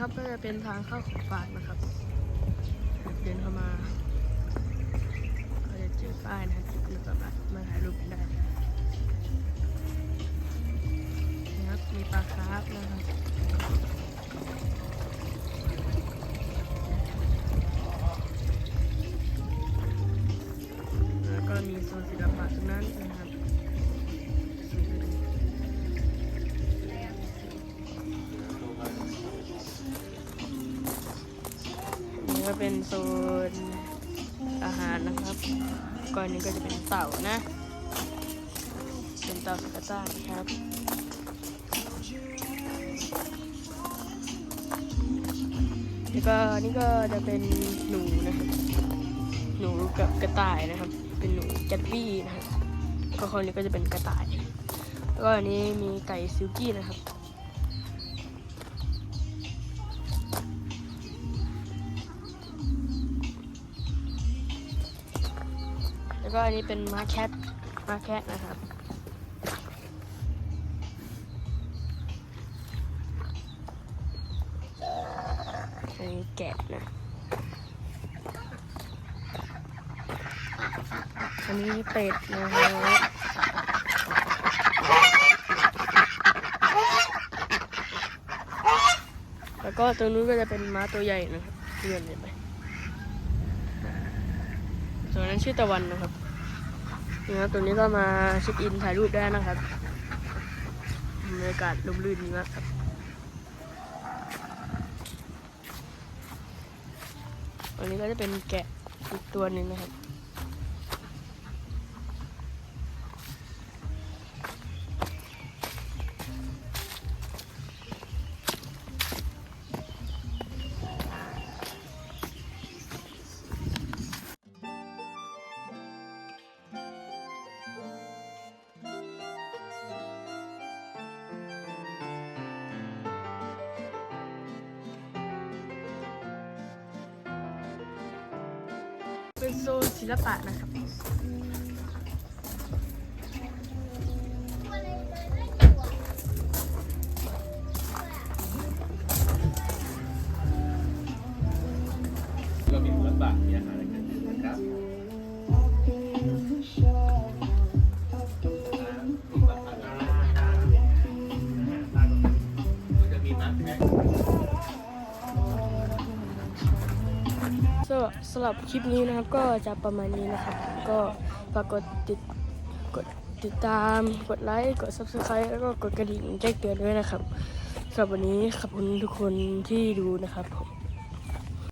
นะครับ ก็จะเป็นทางเข้าของฝานะครับเดินเข้ามาก็จะเจอป้ายนะครับแล้วก็มาถ่ายรูปได้นะครับมีปลาคาร์ฟนะครับแล้วก็มีโซนศิลปะตรงนั้นนะครับ ก็เป็นโซนอาหารนะครับก่อนนี้ก็จะเป็นเต่านะ เป็นเต่าสกัดต้าครับแล้วก็นี่ก็จะเป็นหนูนะครับ หนูกับกระต่ายนะครับ เป็นหนูแกตบี้นะครับก็คนนี้ก็จะเป็นกระต่าย แล้วก็อันนี้มีไก่ซิลกี้นะครับ แล้วก็อันนี้เป็นมาแคทมาแคทนะครับ อันนี้แกะนะ อันนี้เป็ดนะครับแล้วก็ตรงนู้นก็จะเป็นม้าตัวใหญ่นะครับเลื่อนเห็นไหมส่วนนั้นชื่อตะวันนะครับ นี่ครับตรงนี้ก็มาเช็คอินถ่ายรูปได้นะครับบรรยากาศลมลื่นดีมากครับอันนี้ก็จะเป็นแกะอีกตัวหนึ่งนะครับ เป็นโซนศิลปะนะครับก็มีรถบัสมีอาหารอะไรกันนะครับ สำหรับสำหรับคลิปนี้นะครับก็จะประมาณนี้นะครับ ก็ฝากกดติดกดติดตามกดไลค์กด subscribe แล้วก็กดกระดิ่งแจ้งเตือนด้วยนะครับสำหรับวันนี้ขอบคุณทุกคนที่ดูนะครับผม